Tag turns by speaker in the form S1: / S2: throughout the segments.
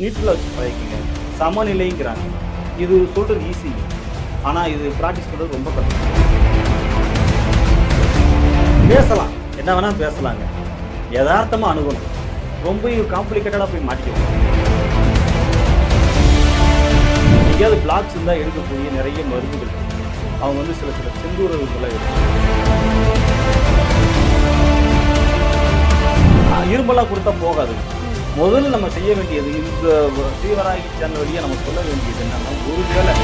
S1: நீட்டில் வச்சு பழகிக்கங்க சமநிலைங்கிறாங்க. இது சொல்கிறது ஈஸி ஆனால் இது ப்ராக்டிஸ் பண்ணுறது ரொம்ப கஷ்டம். பேசலாம். என்ன வேணால் பேசலாங்க. யதார்த்தமாக அணுகணும். ரொம்ப காம்ப்ளிகேட்டடாக போய் மாட்டிக்கணும் எங்கேயாவது பிளாக்ஸ் இருந்தால் எடுக்கக்கூடிய நிறைய மருந்துகள். அவங்க வந்து சில சில செந்தூரங்களை இரும்பெல்லாம் கொடுத்தா போகாது முதல்ல நம்ம செய்ய வேண்டியது இந்த ஸ்ரீவராகி சேனல் வழியாக நம்ம சொல்ல வேண்டியது என்னன்னா ஒருவேளை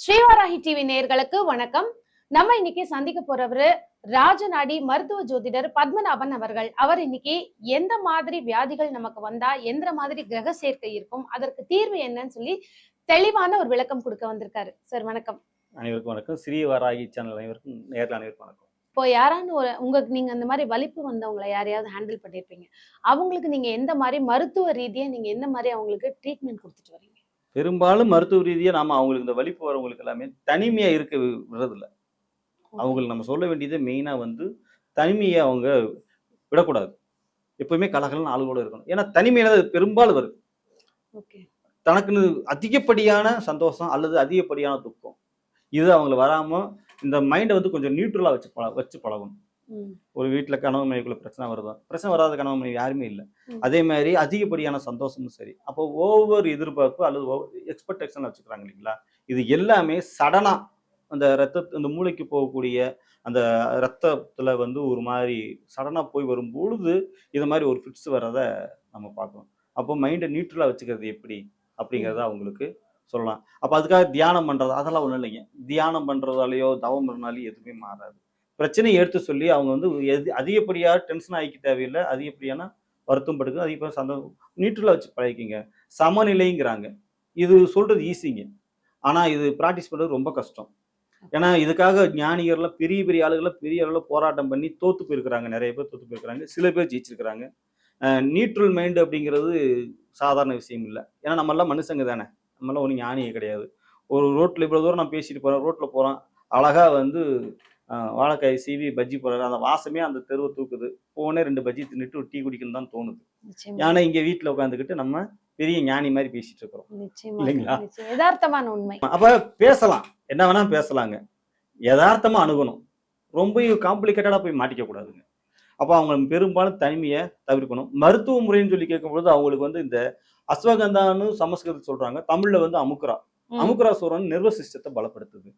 S2: ஸ்ரீவாராகி டிவி நேர்களுக்கு வணக்கம். நம்ம இன்னைக்கு சந்திக்க போறவரு ராஜநாடி மருத்துவ ஜோதிடர் பத்மநாபன் அவர்கள். அவர் இன்னைக்கு எந்த மாதிரி வியாதிகள் நமக்கு வந்தா எந்த மாதிரி கிரக சேர்க்கை இருக்கும் அதற்கு தீர்வு என்னன்னு சொல்லி தெளிவான ஒரு விளக்கம் கொடுக்க வந்திருக்காரு. சார் வணக்கம்.
S1: அனைவருக்கும் வணக்கம். ஸ்ரீவராகி சேனல் அனைவருக்கும் நேரில் அனைவருக்கும் வணக்கம்.
S2: இப்போ யாரான்னு ஒரு உங்களுக்கு நீங்க அந்த மாதிரி வலிப்பு வந்தவங்களை யாரையாவது ஹேண்டில் பண்ணிருப்பீங்க. அவங்களுக்கு நீங்க எந்த மாதிரி மருத்துவ ரீதியா நீங்க எந்த மாதிரி அவங்களுக்கு ட்ரீட்மெண்ட் கொடுத்துட்டு வரீங்க?
S1: பெரும்பாலும் மருத்துவ ரீதியாக நாம அவங்களுக்கு இந்த வலிப்பு வரவங்களுக்கு எல்லாமே தனிமையா இருக்க விடுறதில்ல. அவங்களுக்கு நம்ம சொல்ல வேண்டியது மெயினா வந்து தனிமையை அவங்க விடக்கூடாது. எப்பவுமே கலகலன்னு ஆளுகளோட இருக்கணும். ஏன்னா தனிமையில தான் பெரும்பாலும் வருது தனக்குன்னு அதிகப்படியான சந்தோஷம் அல்லது அதிகப்படியான துக்கம் இது அவங்கள வராம இந்த மைண்டை வந்து கொஞ்சம் நியூட்ரலா வச்சு பழ வச்சு பழகணும். ஒரு வீட்டில் கணவன் மனைவிக்குள்ள பிரச்சனை வருதா? பிரச்சனை வராத கணவன் மனைவி யாருமே இல்லை. அதே மாதிரி அதிகப்படியான சந்தோஷமும் சரி. அப்போ ஒவ்வொரு எதிர்பார்ப்பு அல்லது எக்ஸ்பெக்டேஷன் வச்சுக்கிறாங்க இல்லைங்களா? இது எல்லாமே சடனா அந்த ரத்த அந்த மூளைக்கு போகக்கூடிய அந்த ரத்தத்துல வந்து ஒரு மாதிரி சடனா போய் வரும் பொழுது இது மாதிரி ஒரு ஃபிட்ஸ் வர்றதை நம்ம பார்க்கணும். அப்போ மைண்டை நியூட்ரலா வச்சுக்கிறது எப்படி? அப்படிங்கிறத அவங்களுக்கு சொல்லலாம். அப்போ அதுக்காக தியானம் பண்றது அதெல்லாம் ஒன்றும் இல்லைங்க. தியானம் பண்றதாலேயோ தவம் பண்ணாலேயோ எதுவுமே மாறாது. பிரச்சனையை எடுத்து சொல்லி அவங்க வந்து எது அதிகப்படியாக டென்ஷன் ஆகிக்க தேவையில்லை. அதிகப்படியான வருத்தம் படுக்கு அதிகப்படியான சந்தோஷம் நியூட்ரலாக வச்சு பழகிக்கிங்க. சமநிலைங்கிறாங்க. இது சொல்றது ஈஸிங்க ஆனால் இது ப்ராக்டிஸ் பண்ணுறது ரொம்ப கஷ்டம். ஏன்னா இதுக்காக ஞானிகர்லாம் பெரிய பெரிய ஆளுகள்லாம் பெரிய அளவில் போராட்டம் பண்ணி தோத்து போயிருக்கிறாங்க. நிறைய பேர் தோத்து போயிருக்கிறாங்க. சில பேர் ஜெயிச்சிருக்கிறாங்க. நியூட்ரல் மைண்டு அப்படிங்கிறது சாதாரண விஷயம் இல்லை. ஏன்னா நம்மெல்லாம் மனுஷங்க தானே. நம்மளாம் ஒன்றும் ஞானியே கிடையாது. ஒரு ரோட்டில் இவ்வளோ தூரம் நான் பேசிட்டு போகிறேன் ரோட்டில் போகிறோம் அழகாக வந்து வாழைக்காய் சீவி பஜ்ஜி போடுறாரு. அந்த வாசமே அந்த தெருவை தூக்குது. போனே ரெண்டு பஜ்ஜி தின்னுட்டு ஒரு டீ குடிக்கணும் தான் தோணுது. ஏன்னா இங்கே வீட்டில் உட்காந்துக்கிட்டு நம்ம பெரிய ஞானி மாதிரி பேசிட்டு இருக்கிறோம். இல்லைங்களா?
S2: யதார்த்தமான உண்மை.
S1: அப்ப பேசலாம். என்ன வேணா பேசலாங்க. யதார்த்தமா அணுகணும். ரொம்ப காம்ப்ளிகேட்டடா போய் மாட்டிக்க கூடாதுங்க. அப்போ அவங்க பெரும்பாலும் தனிமையை தவிர்க்கணும். மருத்துவ முறைன்னு சொல்லி கேட்கும்பொழுது அவங்களுக்கு வந்து இந்த அஸ்வகந்தான்னு சமஸ்கிருதத்தில் சொல்றாங்க. தமிழ்ல வந்து அமுக்குரா
S2: ம்.
S1: அமுக்குரா சோரன் நர்வஸ் சிஸ்டத்தை பலப்படுத்துது.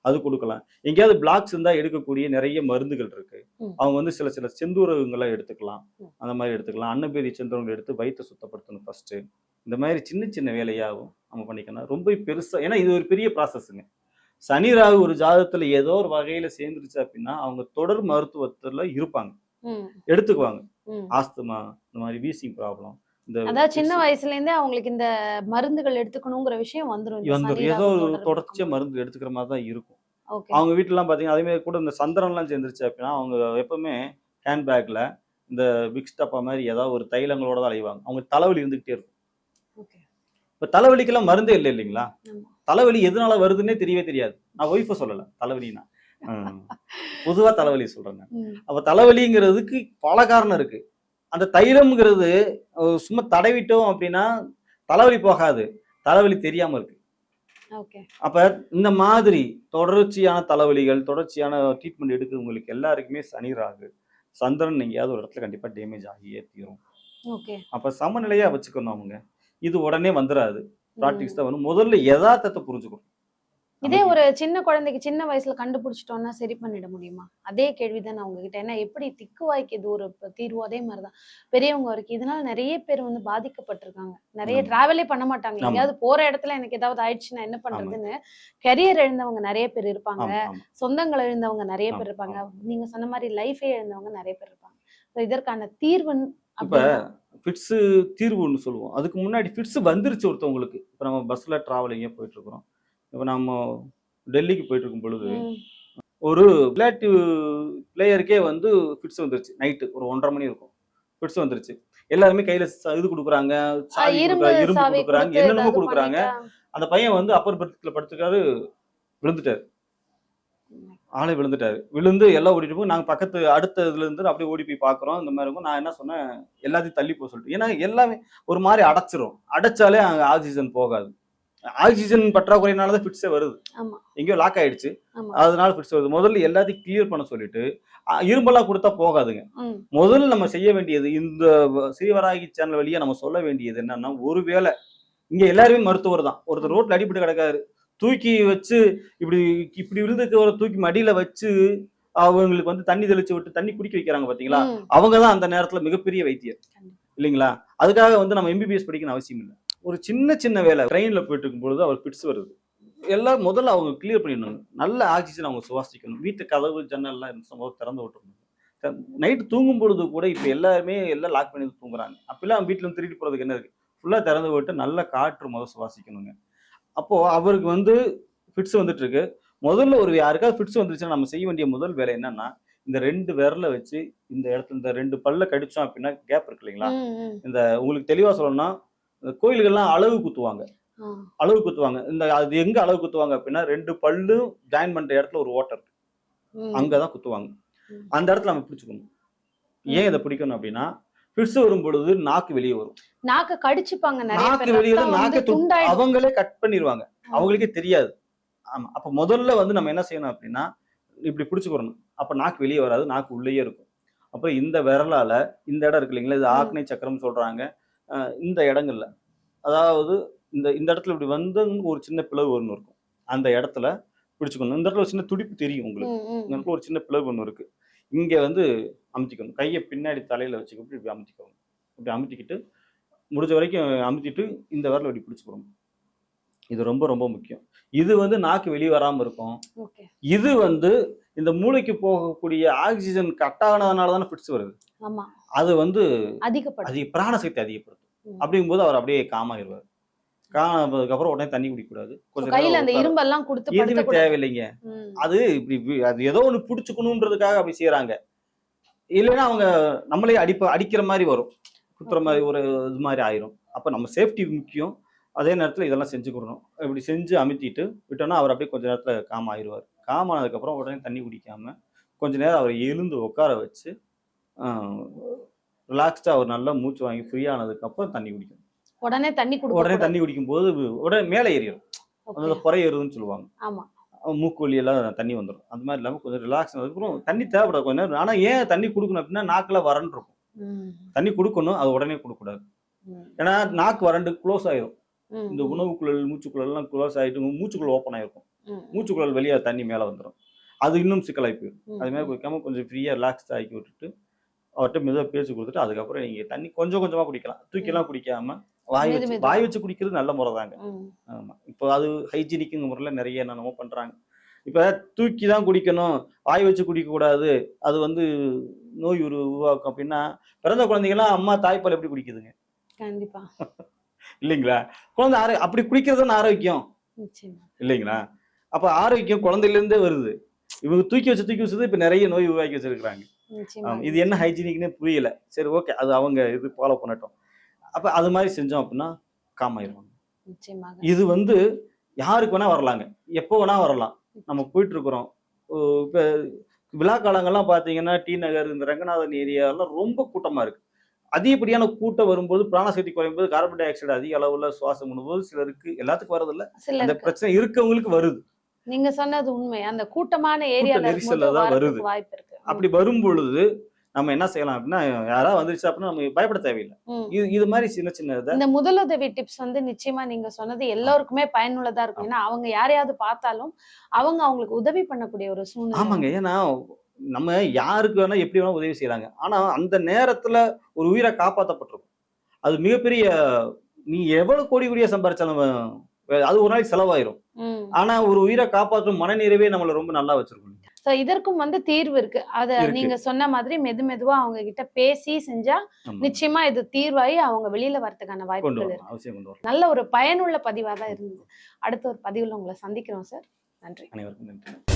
S1: அது கொடுக்கலாம். எங்கேயாவது பிளாக்ஸ் இருந்தா எடுக்கக்கூடிய நிறைய மருந்துகள் இருக்கு. அவங்க வந்து சில சில செந்தூரகங்களை எடுத்துக்கலாம். அந்த மாதிரி எடுத்துக்கலாம். அன்னபேதி செந்தூரங்களை எடுத்து வயிற்றை சுத்தப்படுத்தணும் ஃபர்ஸ்ட் இந்த மாதிரி சின்ன சின்ன வேலையாகும் நம்ம பண்ணிக்கணும். ரொம்ப பெருசா ஏன்னா இது ஒரு பெரிய ப்ராசஸ்ங்க சனி ராகு ஒரு ஜாதகத்துல ஏதோ ஒரு வகையில சேர்ந்துருச்சு அப்படின்னா அவங்க தொடர் மருத்துவத்துல இருப்பாங்க. எடுத்துக்குவாங்க. ஆஸ்துமா இந்த மாதிரி வீசிங் ப்ராப்ளம்
S2: அதாவது சின்ன வயசுல இருந்தே அவங்களுக்கு இந்த மருந்துகள் எடுத்துக்கணுங்கிற விஷயம் வந்துரும் இந்த
S1: வந்து
S2: சனி
S1: ஏதோ ஒரு தொடர்ச்சியா. மருந்து எடுத்துக்கிற மாதிரி தான் இருக்கும். அவங்க வீட்டுலாம் பாத்தீங்கன்னா அதே மாதிரி கூட இந்த சந்திரன்லாம் சேர்ந்துருச்சு அப்படின்னா அவங்க எப்பவுமே ஹேண்ட்பேக்ல இந்த விக்ஸ் டப்பா மாதிரி ஏதாவது ஒரு தைலங்களோட தான் அலைவாங்க. அவங்க தலைவலி இருந்துகிட்டே இருக்கும். இப்ப தலைவலிக்கெல்லாம் மருந்தே இல்லை இல்லைங்களா. தலைவலி எதனால வருதுன்னே தெரியவே தெரியாது. நான் ஒய்ஃபை சொல்லல. தலைவலினா. பொதுவா தலைவலி சொல்றேங்க அப்ப தலைவலிங்கிறதுக்கு பல காரணம் இருக்கு. அந்த தைலம்ங்கிறது சும்மா தடவிட்டோம் அப்படின்னா தலைவலி போகாது. தலைவலி தெரியாம இருக்கு. அப்ப இந்த மாதிரி தொடர்ச்சியான தலைவலிகள் தொடர்ச்சியான ட்ரீட்மெண்ட் எடுக்கிறவங்களுக்கு எல்லாருக்குமே சனி ராகு சந்திரன் எங்கேயாவது ஒரு இடத்துல கண்டிப்பா டேமேஜ் ஆகியே தீரும். அப்ப சமநிலையா வச்சுக்கணும் அவங்க இது உடனே வந்துடாது
S2: ம்.
S1: ப்ராக்டிஸ் தான் வரும். முதல்ல யதார்த்தத்தை புரிஞ்சுக்கணும்.
S2: இதே ஒரு சின்ன குழந்தைக்கு சின்ன வயசுல கண்டுபிடிச்சிட்டோம்னா சரி பண்ணிட முடியுமா? அதே கேள்விதான் நான் உங்ககிட்ட. ஏன்னா எப்படி திக்குவாய்க்கு இது ஒரு தீர்வு அதே மாதிரிதான். பெரியவங்க வரைக்கும் இதனால நிறைய பேர் வந்து பாதிக்கப்பட்டிருக்காங்க. நிறைய. டிராவலே பண்ண மாட்டாங்க. எங்கேயாவது போற இடத்துல எனக்கு ஏதாவது ஆயிடுச்சுன்னா என்ன பண்றதுன்னு கரியர் இழந்தவங்க நிறைய பேர் இருப்பாங்க. சொந்தங்கள் இழந்தவங்க நிறைய பேர் இருப்பாங்க. நீங்க சொன்ன மாதிரி லைஃபே இழந்தவங்க நிறைய பேர் இருப்பாங்க. இதற்கான தீர்வு
S1: இப்ப ஃபிட்ஸு தீர்வுன்னு சொல்லுவோம். அதுக்கு முன்னாடி ஃபிட்ஸ் வந்துருச்சு ஒருத்தவங்களுக்கு. இப்போ நம்ம பஸ்ஸில் ட்ராவலிங்கே போயிட்டு இருக்கிறோம். இப்போ நம்ம டெல்லிக்கு போயிட்டு இருக்கும் பொழுது ஒரு விளையாட்டு பிளேயருக்கே வந்து ஃபிட்ஸ் வந்துருச்சு. நைட்டு ஒரு ஒன்றரை மணி இருக்கும். ஃபிட்ஸ் வந்துருச்சு. எல்லாருமே கையில இது கொடுக்குறாங்க
S2: இரும்பு
S1: கொடுக்குறாங்க, இரும்பு
S2: சாவி
S1: கொடுக்குறாங்க என்னென்னமோ அந்த பையன் வந்து அப்பர் பெர்த்ல படுத்துக்காரு விழுந்துட்டாரு. ஆளே விழுந்துட்டாரு. விழுந்து எல்லாம் ஓடிட்டு போய் நாங்க பக்கத்து அடுத்த இதுல இருந்து அப்படியே ஓடி போய் பாக்குறோம். இந்த மாதிரி இருக்கும். நான் என்ன சொன்னேன்? எல்லாத்தையும் தள்ளி போக சொல்லிட்டு. ஏன்னா எல்லாமே ஒரு மாதிரி அடைச்சிரும். அடைச்சாலே அங்க ஆக்சிஜன் போகாது. ஆக்சிஜன் பற்றாக்குறையினால தான் ஃபிட்ஸே வருது. எங்கேயோ லாக் ஆயிடுச்சு. அதனால ஃபிட்ஸ் வருது. முதல்ல எல்லாத்தையும் கிளியர் பண்ண சொல்லிட்டு இரும்பெல்லாம் கொடுத்தா போகாதுங்க. முதல்ல நம்ம செய்ய வேண்டியது இந்த ஸ்ரீவராகி சேனல் வழியா நம்ம சொல்ல வேண்டியது என்னன்னா ஒருவேளை இங்க எல்லாருமே மருத்துவர் தான். ஒருத்தர் ரோட்ல அடிபட்டு கிடக்காரு. தூக்கி வச்சு இப்படி இப்படி விழுந்துக்கு தூக்கி மடியில வச்சு அவங்களுக்கு வந்து தண்ணி தெளிச்சு விட்டு தண்ணி குடிக்க வைக்கிறாங்க பாத்தீங்களா. அவங்க தான் அந்த நேரத்துல மிகப்பெரிய வைத்தியர். இல்லைங்களா? அதுக்காக வந்து நம்ம எம்பிபிஎஸ் படிக்கணும் அவசியம் இல்லை. ஒரு சின்ன சின்ன வேலை. ட்ரெயின்ல போயிட்டு இருக்கும் பொழுது அவர் பிட்ஸ் வருது. எல்லாம் முதல்ல அவங்க கிளியர் பண்ணிடணும். நல்ல ஆக்சிஜன் அவங்க சுவாசிக்கணும். வீட்டு கதவு ஜன்னல்லாம் இருந்துச்சு முதல்ல திறந்து விட்டுருணும் நைட்டு தூங்கும் பொழுது கூட இப்போ எல்லாருமே எல்லாம் லாக் பண்ணி தூங்குறாங்க. அப்பெல்லாம் வீட்டுல திருடி போறதுக்கு என்ன இருக்கு? ஃபுல்லா திறந்து விட்டு நல்ல காற்று முதல் சுவாசிக்கணுங்க. அப்போ அவருக்கு வந்து ஃபிட்ஸ் வந்துட்டு இருக்கு முதல்ல ஒரு யாருக்காவது ஃபிட்ஸ் வந்துருச்சுன்னா நம்ம செய்ய வேண்டிய முதல் வேலை என்னன்னா இந்த ரெண்டு விரலை வச்சு இந்த இடத்துல இந்த ரெண்டு பல்ல கடிச்சோம் அப்படின்னா கேப் இருக்கு இல்லைங்களா. இந்த உங்களுக்கு தெளிவா சொல்லணும்னா கோயில்கள்லாம் அளவு குத்துவாங்க. அளவு குத்துவாங்க. இந்த அது எங்க அளவு குத்துவாங்க அப்படின்னா ரெண்டு பல்லும் ஜாயின் பண்ற இடத்துல ஒரு ஓட்டர். அங்கதான் குத்துவாங்க. அந்த இடத்துல நம்ம பிடிச்சுக்கணும். ஏன் இதை பிடிக்கணும் அப்படின்னா ஃபிட்ஸ் வரும் பொழுது நாக்கு வெளியே வரும்.
S2: நாக்க கடிச்சுப்பாங்க
S1: நாக்கு வெளியே நாக்கு அவங்களே கட் பண்ணிடுவாங்க அவங்களுக்கே தெரியாது. ஆமா. அப்ப முதல்ல வந்து நம்ம என்ன செய்யணும் அப்படின்னா இப்படி பிடிச்சுக்கிறணும் அப்ப நாக்கு வெளியே வராது. நாக்கு உள்ளேயே இருக்கும். அப்புறம் இந்த விரலால இந்த இடம் இருக்கு இல்லைங்களா இது. ஆக்னை சக்கரம் சொல்றாங்க. இந்த இடங்கள்ல. அதாவது இந்த இந்த இடத்துல இப்படி வந்து ஒரு சின்ன பிளவு ஒன்று இருக்கும். அந்த இடத்துல பிடிச்சுக்கணும். இந்த இடத்துல ஒரு சின்ன துடிப்பு தெரியும் உங்களுக்கு. இந்த இடத்துல ஒரு சின்ன பிளவு ஒன்று இருக்கு. இங்க வந்து அமுத்திக்கணும். கையை பின்னாடி தலையில வச்சுக்கிட்டு இப்படி அமுத்திக்கணும். இப்படி அமுத்திக்கிட்டு முடிஞ்ச வரைக்கும் அமுத்திட்டு இந்த விரல இப்படி பிடிச்சுக்கணும் இது ரொம்ப ரொம்ப முக்கியம். இது வந்து நாக்கு வெளியே வராம இருக்கும். இது வந்து இந்த மூளைக்கு போகக்கூடிய ஆக்சிஜன் கட் ஆனதுனால தானே ஃபிட்ஸ் வருது அது வந்து
S2: அதிகப்படும்.
S1: அதிக பிராணசக்தி அதிகப்படுத்தும்.
S2: ம்.
S1: அப்படிங்கும்போது அவர் அப்படியே காமாயிருவார் காணதுக்கு அப்புறம் உடனே தண்ணி குடிக்கக்கூடாது. கொஞ்சம்
S2: கையில அந்த இரும்பெல்லாம் கொடுத்து
S1: எதுவுமே தேவையில்லைங்க. அது இப்படி அது ஏதோ ஒன்று பிடிச்சுக்கணுன்றதுக்காக அப்படி செய்யறாங்க இல்லைன்னா அவங்க நம்மளே அடிப்ப அடிக்கிற மாதிரி வரும். குத்துற மாதிரி ஒரு இது மாதிரி ஆயிரும். அப்போ நம்ம சேஃப்டி முக்கியம். அதே நேரத்தில் இதெல்லாம் செஞ்சுக்கிறணும் இப்படி செஞ்சு அமுத்திட்டு விட்டோம்னா அவர் அப்படியே கொஞ்ச நேரத்தில் காம் ஆயிடுவார் காம் ஆனதுக்கப்புறம் உடனே தண்ணி குடிக்காம கொஞ்ச நேரம் அவரை எழுந்து உட்கார வச்சு ரிலாக்ஸ்டாக அவர் நல்லா மூச்சு வாங்கி ஃப்ரீ ஆனதுக்கப்புறம் தண்ணி குடிக்கணும்.
S2: உடனே தண்ணி
S1: உடனே
S2: கொடுக்க
S1: தண்ணி குடிக்கும்போது உடனே மேலே ஏறிடும் அதாவது புறை ஏறுதுன்னு சொல்லுவாங்க.
S2: ஆமா.
S1: அஹ் மூக்கு வலி எல்லாம் தண்ணி வந்துடும் அந்த மாதிரி இல்லாமல் கொஞ்சம் ரிலாக்ஸ் ஆனதுக்கப்புறம் தண்ணி தேவைப்படாது. கொஞ்ச நேரம். ஆனால் ஏன் தண்ணி கொடுக்கணும் அப்படின்னா நாக்கில் வறண்டு இருக்கும். தண்ணி கொடுக்கணும் அது உடனே கொடுக்கக்கூடாது. ஏன்னா நாக்கு வறண்டு க்ளோஸ் ஆயிரும்.
S2: ம்,
S1: இந்த உணவுக்குழல் மூச்சுக்குழல் எல்லாம் க்ளோஸ் ஆயிட்டு மூச்சுக்குழல் ஓப்பன் ஆயிருக்கும். மூச்சுக்குழல் வெளியே தண்ணி மேலே வந்துடும் அது இன்னும் சிக்கலாகி போயிடும் அது மாதிரி குடிக்காம கொஞ்சம் ஃப்ரீயாக ரிலாக்ஸ் ஆக்கி விட்டுட்டு அவர்கிட்ட மெதுவாக பேச்சு கொடுத்துட்டு அதுக்கப்புறம் நீங்கள் தண்ணி கொஞ்சம் கொஞ்சமாக குடிக்கலாம். தூக்கிலாம் குடிக்காம வாய் வச்சு. வாய் வச்சு குடிக்கிறது நல்ல முறை தாங்க
S2: ம்,
S1: ஆமா. இப்போ அது ஹைஜீனிக்குங்க முறையில் நிறைய என்னென்னமோ பண்றாங்க. இப்போ தூக்கி தான் குடிக்கணும் வாய் வச்சு குடிக்க கூடாது அது வந்து நோய் உரு உருவாக்கும் அப்படின்னா பிறந்த குழந்தைங்கலாம் அம்மா தாய்ப்பால் எப்படி குடிக்குதுங்க?
S2: கண்டிப்பா.
S1: இல்லைங்களா? குழந்தை ஆரோ அப்படி குடிக்கிறது தானே ஆரோக்கியம். இல்லைங்களா? அப்ப ஆரோக்கியம் குழந்தையிலேருந்தே வருது. இவங்க தூக்கி வச்சு தூக்கி வச்சது இப்ப நிறைய நோய் உருவாக்கி வச்சிருக்கிறாங்க. இது என்ன ஹைஜீனிக்னே புரியல. சரி ஓகே அது அவங்க இது ஃபாலோ பண்ணட்டும். அப்ப அது மாதிரி செஞ்சோம் அப்படின்னா காமாயிருவாங்க
S2: நிச்சயமாக.
S1: இது வந்து யாருக்கு வேணா வரலாங்க. எப்போ வேணா வரலாம். நம்ம போயிட்டு இருக்கிறோம் இப்போ விழா காலங்கள்லாம் பார்த்தீங்கன்னா டி நகர் இந்த ரங்கநாதன் ஏரியாலாம் ரொம்ப கூட்டமா இருக்கு. அதிகப்படியான கூட்டம் வரும்போது பிராணசக்தி குறையும் போது கார்பன் டை ஆக்சைடு அதிக அளவுல சுவாசம் பண்ணும்போது சிலருக்கு எல்லாத்துக்கும் வரதில்ல அந்த பிரச்சனை இருக்கவங்களுக்கு வருது.
S2: நீங்க சொன்னது உண்மை. அந்த கூட்டமான ஏரியால
S1: நெரிசல்ல தான் வருது.
S2: வாய்ப்பு
S1: அப்படி வரும் பொழுது நம்ம என்ன செய்யலாம் அப்படின்னா யாராவது வந்துருச்சு அப்படின்னா நம்ம பயப்பட தேவையில்லை. இது இது மாதிரி சின்ன சின்ன இதை
S2: இந்த முதலுதவி டிப்ஸ் வந்து நிச்சயமா நீங்க சொன்னது எல்லாருக்குமே பயனுள்ளதா இருக்கும். ஏன்னா அவங்க யாரையாவது பார்த்தாலும் அவங்க அவங்களுக்கு உதவி பண்ணக்கூடிய ஒரு சூழ்நிலை.
S1: ஆமாங்க. ஏன்னா நம்ம யாருக்கு வேணா எப்படி வேணா உதவி செய்யறாங்க ஆனா அந்த நேரத்துல ஒரு உயிரை காப்பாற்றப்பட்டிருக்கும் அது மிகப்பெரிய நீ எவ்வளவு கோடி கோடியா சம்பாரிச்சாலும் அது ஒரு நாளைக்கு செலவாயிரும். ஆனா ஒரு உயிரை காப்பாற்றும் மனநிறைவே நம்மள ரொம்ப நல்லா வச்சிருக்கும்
S2: So இதற்கும் வந்து தீர்வு இருக்கு. அத. நீங்க சொன்ன மாதிரி மெது மெதுவா அவங்க கிட்ட பேசி செஞ்சா. நிச்சயமா இது தீர்வாயி அவங்க வெளியில வரதுக்கான வாய்ப்புகள் இருக்கு. நல்ல ஒரு பயனுள்ள பதிவா தான் இருந்தது. அடுத்த ஒரு பதிவுல உங்களை சந்திக்கிறோம் சார். நன்றி.
S1: அனைவருக்கும் நன்றி.